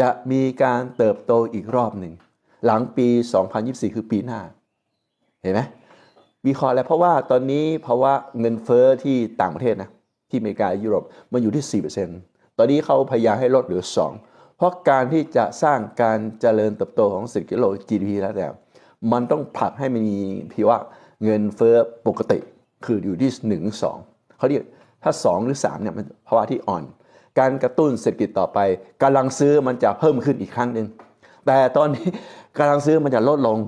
จะมีการเติบโตอีกรอบหนึ่ง หลังปี 2024 คือปีหน้า เห็นไหมวิเคราะห์แล้วเพราะว่าตอนนี้เพราะว่าเงินเฟ้อที่ต่างประเทศนะ ที่อเมริกายุโรปมันอยู่ที่ 4%ตอนนี้เขาพยายามให้ลดเหลือ 2 เพราะการที่จะสร้างการเจริญเติบโตของเศรษฐกิจโลก GDP แล้วแต่มันต้องผลักให้มันมีพี่ว่าเงินเฟ้อปกติคืออยู่ที่1นึ่งสองเขาเรียกถ้า 2 หรือ3เนี่ยมันภาวะที่อ่อน การกระตุ้นเศรษฐกิจต่อไปกำลังซื้อมันจะเพิ่มขึ้นอีกครั้งหนึ่งแต่ตอนนี้กำลังซื้อมันจะลดลง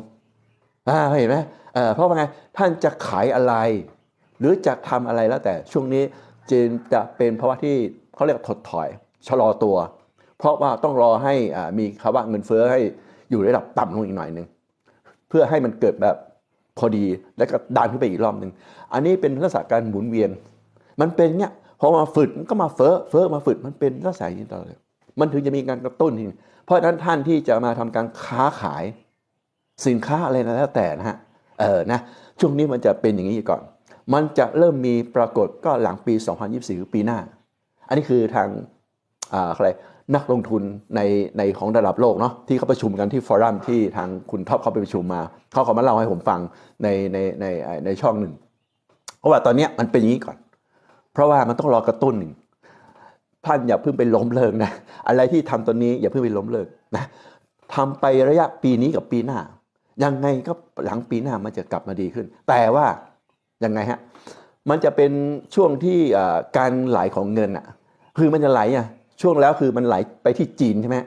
อ่าเห็นไหมเออเพราะว่าไงท่านจะขายอะไร หรือจะทำอะไรแล้วแต่ช่วงนี้จีนจะเป็นภาวะที่เขาเรียกถดถอย ชะลอตัว เพราะว่าต้องรอให้มีภาวะเงินเฟ้อให้อยู่ระดับต่ำลงอีกหน่อยหนึ่งเพื่อให้มันเกิดแบบพอดีแล้วก็ดันขึ้นไปอีกรอบหนึ่งอันนี้เป็นลักษณะการหมุนเวียน มันเป็นเนี้ย พอมาฝึกมันก็มาเฟ้อเฟ้อมาฝึกมันเป็นลักษณะอย่งนี้ตลอดเลยมันถึงจะมีการกระตุ้นทีเพราะฉะนั้นท่านที่จะมาทำการค้าขายสินค้าอะไรนะแล้วแต่นะฮะเออนะช่วงนี้มันจะเป็นอย่างนี้ก่อน มันจะเริ่มมีปรากฏก็หลังปี 2024คือปีหน้า อันนี้คือทางอ่าอะไรนักลงทุนในในของระดับโลกเนาะที่เขาประชุมกันที่ฟอรัมที่ทางคุณท็อปเขาไปประชุมมา เขาเขามาเล่าให้ผมฟังในในในในช่องหนึ่งเพราะว่าตอนนี้มันเป็นอย่างนี้ก่อน เพราะว่ามันต้องรอกระตุ้นหนึ่งท่านอย่าเพิ่งไปล้มเลิกนะอะไรที่ทำตอนนี้อย่าเพิ่งไปล้มเลิกนะทำไประยะปีนี้กับปีหน้า ยังไงก็หลังปีหน้ามันจะกลับมาดีขึ้น แต่ว่ายังไงฮะมันจะเป็นช่วงที่การไหลของเงินอะคือมันจะไหลอะช่วงแล้วคือมันไหลไปที่จีนใช่ไหม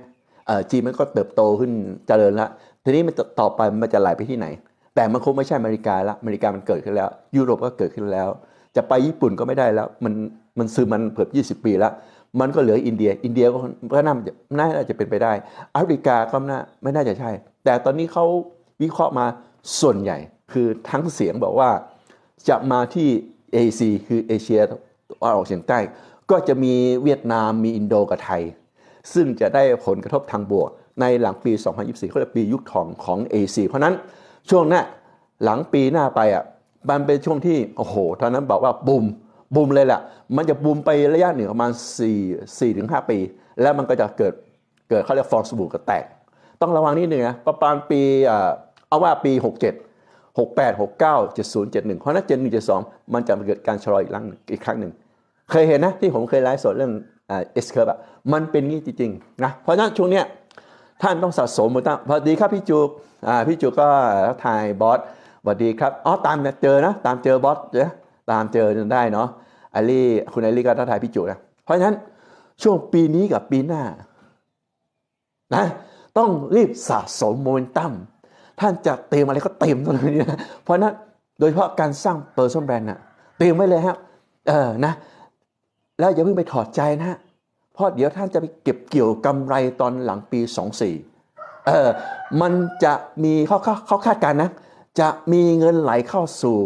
จีนมันก็เติบโตขึ้นเจริญแล้วทีนี้มันต่อไปมันจะไหลไปที่ไหน แต่มันคงไม่ใช่อเมริกาละอเมริกามันเกิดขึ้นแล้ว ยุโรปก็เกิดขึ้นแล้ว จะไปญี่ปุ่นก็ไม่ได้แล้ว มันมันซื้อมันเกือบ20 ปีแล้ว มันก็เหลืออินเดีย อินเดียก็น่าจะน่าจะเป็นไปได้แอฟริกาก็น่าไม่น่าจะใช่ แต่ตอนนี้เขาวิเคราะห์มาส่วนใหญ่ คือทั้งเสียงบอกว่าจะมาที่ AC คือเอเชียตะวันออกเฉียงใต้ ก็จะมีเวียดนามมีอินโดกับไทย ซึ่งจะได้ผลกระทบทางบวก ในหลังปี 2024เขาเรียกปียุคทองของ AC เพราะนั้นช่วงหน้าหลังปีหน้าไปอะ มันเป็นช่วงที่โอ้โหตอนนั้นบอกว่าบูมบูมเลยแหละมันจะบูมไประยะหนึ่งประมาณ4 4ถึง5ปี แล้วมันก็จะเกิดเกิดเขาเรียกฟองสบู่กระแตก ต้องระวังนิดหนึ่งนะประมาณปีเอาว่าปี 67 68 69 70 71 เพราะนั้น71 72 มันจะเกิดการชะลออีกครั้งอีกครั้งหนึ่ง เคยเห็นนะที่ผมเคยไลฟ์สดเรื่องเอสเคิร์บอะมันเป็นงี้จริงๆนะเพราะฉะนั้นช่วงเนี้ยท่านต้องสะสมมือตั้งพอดีครับพี่จุกอ่าพี่จุกก็ถ่ายบอส วัสดีครับ อ๋อ ตามเจอนะ ตามเจอบอสเจอตามเจอจนได้เนาะอลี่ คุณไอลี่ก็ท้าทายพี่จุนะ เพราะฉะนั้นช่วงปีนี้กับปีหน้านะ ต้องรีบสะสมโมเมนตัม ท่านจะเตรียมอะไรก็เตรียมตรงนี้นะ เพราะนั้นโดยเฉพาะการสร้างเปอร์ซอนแบรนด์น่ะ เตรียมไว้เลยครับเออ นะ แล้วอย่าเพิ่งไปถอดใจนะ เพราะเดี๋ยวท่านจะไปเก็บเกี่ยวกำไรตอนหลังปี 24 เออ มันจะมีเขาเขาคาดการณ์นะ จะมีเงินไหลเข้าสู่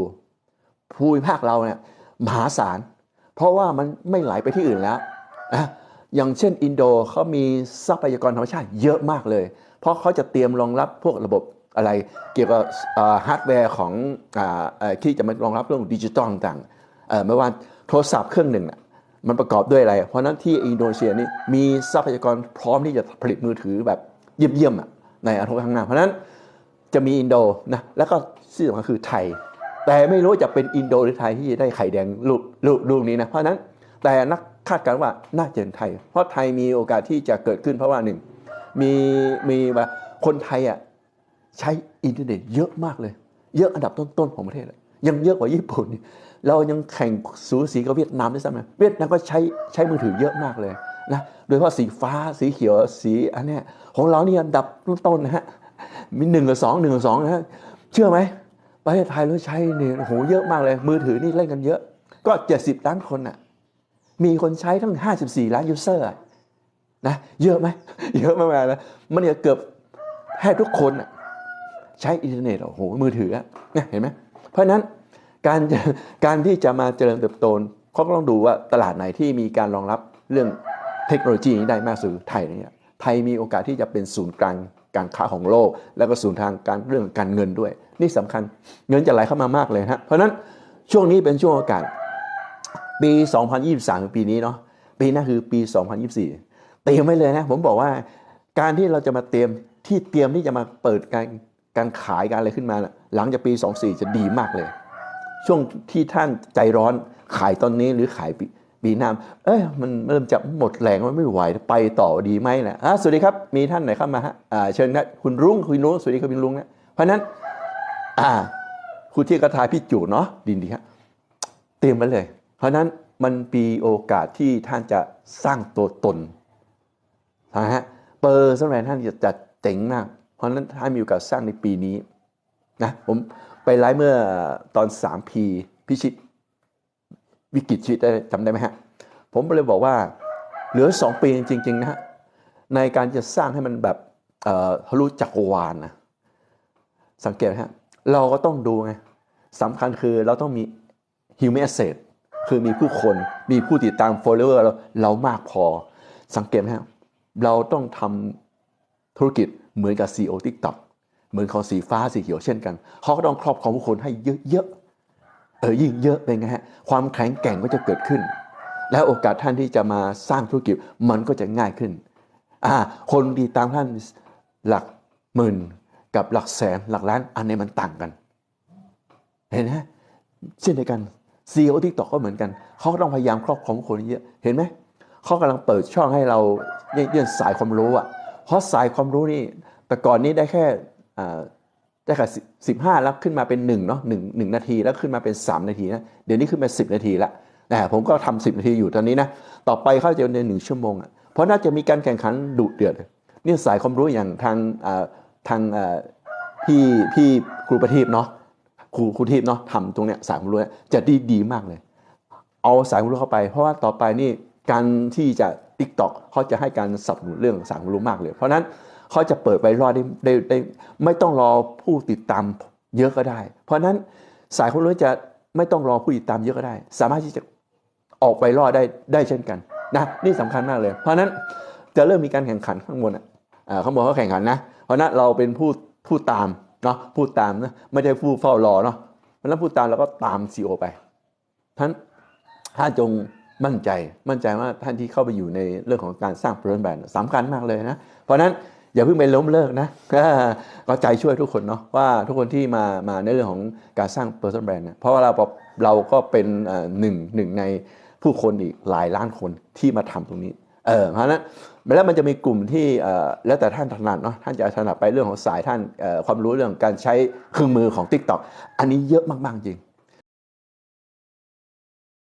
ภูมิภาคเราเนี่ยมหาศาล เพราะว่ามันไม่ไหลไปที่อื่นแล้วนะอย่างเช่นอินโดเขามีทรัพยากรธรรมชาติเยอะมากเลย เพราะเขาจะเตรียมรองรับพวกระบบอะไรเกี่ยวกับฮาร์ดแวร์ของอที่จะมารองรับเรื่องดิจิตอลต่างๆไม่ว่าโทรศัพท์เครื่องหนึ่งมันประกอบด้วยอะไร เพราะนั้นที่อินโดนีเซียนี่มีทรัพยากรพร้อมที่จะผลิตมือถือแบบเยี่ยมๆในอนาคตข้างหน้าเพราะนั้น จะมีอินโดนะแล้วก็ที่สำคัญคือไทย แต่ไม่รู้จะเป็นอินโดหรือไทยที่จะได้ไข่แดงลูกลูกลูกนี้นะเพราะนั้นแต่นักคาดการณ์ว่าน่าจะเป็นไทย เพราะไทยมีโอกาสที่จะเกิดขึ้นเพราะว่าหนึ่งมีมีว่าคนไทยอะใช้อินเทอร์เน็ตเยอะมากเลย เยอะอันดับต้นๆของประเทศเลยยังเยอะกว่าญี่ปุ่น เรายังแข่งสูสีกับเวียดนามด้วยซ้ำเวียดนามก็ใช้ใช้มือถือเยอะมากเลยนะโดยเฉพาะสีฟ้าสีเขียวสีอันนี้ของเรานี่อันดับต้นๆนะฮะ มีหนึ่งกับสองหนึ่งกับสองนะเชื่อไหมประเทศไทยเราใช้เนี่ยโหเยอะมากเลย มือถือนี่เล่นกันเยอะ ก็เจ็ดสิบล้านคนอะ มีคนใช้ทั้งห้าสิบสี่ล้านยูเซอร์นะเยอะไหมเยอะมากๆนะมันเนี่ยเกือบแทบทุกคนอะใช้อินเทอร์เน็ตโอ้โหมือถือเนี่ยเห็นไหมเพราะนั้นการการที่จะมาเจริญเติบโตเขาก็ต้องดูว่าตลาดไหนที่มีการรองรับเรื่องเทคโนโลยีนี้ได้มากสุดไทยเนี่ยไทยมีโอกาสที่จะเป็นศูนย์กลาง การค้าของโลก แล้วก็ศูนย์ทางการเรื่องการเงินด้วย นี่สำคัญเงินจะไหลเข้ามามากเลยฮะเพราะฉะนั้นช่วงนี้เป็นช่วงโอกาสปี 2023 ปีนี้เนาะปีหน้าคือปี 2024 เตรียมไว้เลยนะผมบอกว่าการที่เราจะมาเตรียมที่เตรียมที่จะมาเปิดการการขายการอะไรขึ้นมา หลังจากปี 24 จะดีมากเลย ช่วงที่ท่านใจร้อนขายตอนนี้หรือขาย ปีหน้าเอ้ยมันเริ่มจะหมดแรงมันไม่ไหวไปต่อดีไหมนะอะสวัสดีครับมีท่านไหนเข้ามาฮะอ่าเชิญนะคุณรุ้งคุณรุ้งสวัสดีครับคุณรุ้งนะเพราะนั้นอ่าคุณที่กระทายพี่จูเนาะดินดีครับเตรียมไว้เลย เพราะนั้นมันปีโอกาสที่ท่านจะสร้างตัวตนนะฮะเปอร์สแรนท่านจะจะเจ๋งมาก เพราะนั้นท่านมีโอกาสสร้างในปีนี้นะผมไปไลฟ์เมื่อตอน 3P พิชิต วิกฤตชีวิตได้จำได้ไหมฮะ ผมเลยบอกว่าเหลือ 2 ปีจริง ๆ นะฮะ ในการจะสร้างให้มันแบบทะลุจักรวาลนะสังเกตไหมฮะเราก็ต้องดูไงสำคัญคือเราต้องมี human asset คือมีผู้คนมีผู้ติดตาม follower เราเรามากพอ สังเกตไหมฮะเราต้องทำธุรกิจเหมือนกับ CEO TikTok เหมือนของสีฟ้าสีเขียวเช่นกันเขาก็ต้องครอบครองผู้คนให้เยอะๆ เออยิ่งเยอะเป็นไงฮะความแข็งแกร่งก็จะเกิดขึ้น แล้วโอกาสท่านที่จะมาสร้างธุรกิจมันก็จะง่ายขึ้นอ่าคนดีตามท่านหลักหมื่นกับหลักแสนหลักล้านอันนี้มันต่างกัน เห็นไหมเช่นเดียวกันซีอีโอทิกตอกก็เหมือนกัน เขาต้องพยายามครอบครองคนเยอะเห็นไหมเขากำลังเปิดช่องให้เราเยื่นสายความรู้อะเพราะสายความรู้นี่แต่ก่อนนี้ได้แค่ อ่าได้ค่ะสิบห้าแล้วขึ้นมาเป็นหนึ่งเนาะหนึ่งหนึ่งนาทีแล้วขึ้นมาเป็นสามนาทีนะเดี๋ยวนี้ขึ้นมาสิบนาทีละแต่ผมก็ทำสิบนาทีอยู่ตอนนี้นะต่อไปเข้าจะในหนึ่งชั่วโมงอะเพราะน่าจะมีการแข่งขันดุเดือดเนี่ยสายความรู้อย่างทางทางพี่พี่ครูประทีปเนาะครูครูทีพเนาะทำตรงเนี้ยสายความรู้จะดีดีมากเลย เอาสายความรู้เข้าไป เพราะว่าต่อไปนี่การที่จะ t ิ k t o k เขาจะให้การสนับสนุนเรื่องสายความรู้มากเลย เพราะนั้น เขาจะเปิดไปรอดได้ได้ได้ไม่ต้องรอผู้ติดตามเยอะก็ได้ เพราะฉะนั้นสายความรู้จะไม่ต้องรอผู้ติดตามเยอะก็ได้ สามารถที่จะออกไปรอดได้ได้เช่นกันนะนี่สำคัญมากเลย เพราะนั้นจะเริ่มมีการแข่งขันข้างบนอะอ่าเขาบอกเขาแข่งขันนะ เพราะนั้นเราเป็นผู้ผู้ตามเนาะผู้ตามนะไม่ใช่ผู้เฝ้ารอเนาะเพราะนั้นผู้ตามเราก็ตามซีโอไปท่านท่านจงมั่นใจมั่นใจว่าท่านที่เข้าไปอยู่ในเรื่องของการสร้าง personal brand สำคัญมากเลยนะ เพราะนั้น อย่าเพิ่งไปล้มเลิกนะก็ใจช่วยทุกคนเนาะว่าทุกคนที่มามาในเรื่องของการสร้าง personal brand เนี่ยเพราะว่าเราเราก็เป็นหนึ่งหนึ่งในผู้คนอีกหลายล้านคนที่มาทำตรงนี้เออเพราะนั้นแล้วมันจะมีกลุ่มที่แล้วแต่ท่านถนัดเนาะท่านจะถนัดไปเรื่องของสายท่านความรู้เรื่องการใช้เครื่องมือของ TikTok อันนี้เยอะมากๆจริง